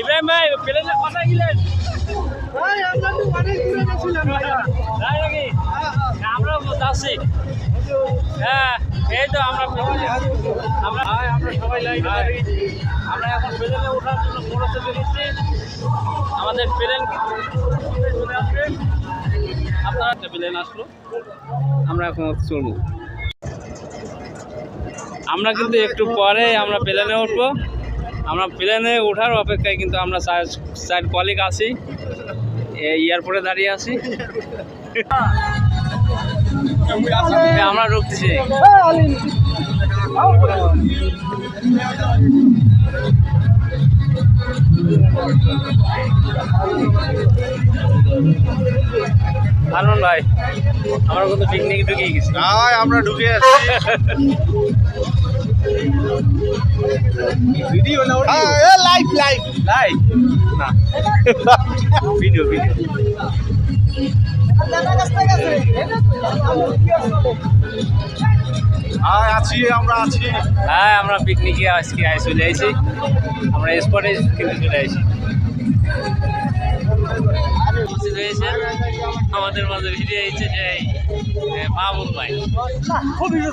ইব্রাহিম ভাই প্লেনে কোথায় গেলেন ভাই আমরা তো অনেক দূরে গেছিলাম ভাইয়া। তাই নাকি না, আমরাও যাচ্ছি হ্যাঁ এই তো আমরা আমরা আমরা সবাই লাইন আমরা এখন প্লেনে ওঠার জন্য পড়তে বেরিয়েছি আমাদের প্লেন চলে আসবে আপনারা একটা প্লেন আসলো। আমরা এখন চলবো। আমরা কিন্তু একটু পরে আমরা প্লেনে উঠবো। আমরা প্লেনে ওঠার অপেক্ষায় কিন্তু আমরা চার কলিগ আছি। এয়ারপোর্টে দাঁড়িয়ে আছি। আমরা ঢুকতেছি হারুন ভাই আমরা কিন্তু পিকনিক ঢুকিয়ে গেছি। ভাই আমরা ঢুকে আছি। ভিডিও না লাইভ লাইভ লাইভ না। Video video. হ্যাঁ আছি আমরা আছি। হ্যাঁ আমরা পিকনিকে আজকে চলে আইছি। আমরা স্পটে কিন্তু চলে আইছি। হয়েছে আমাদের মাঝে ভিডিও এসেছে যে মাহমুদ ভাই। খুব ভিড়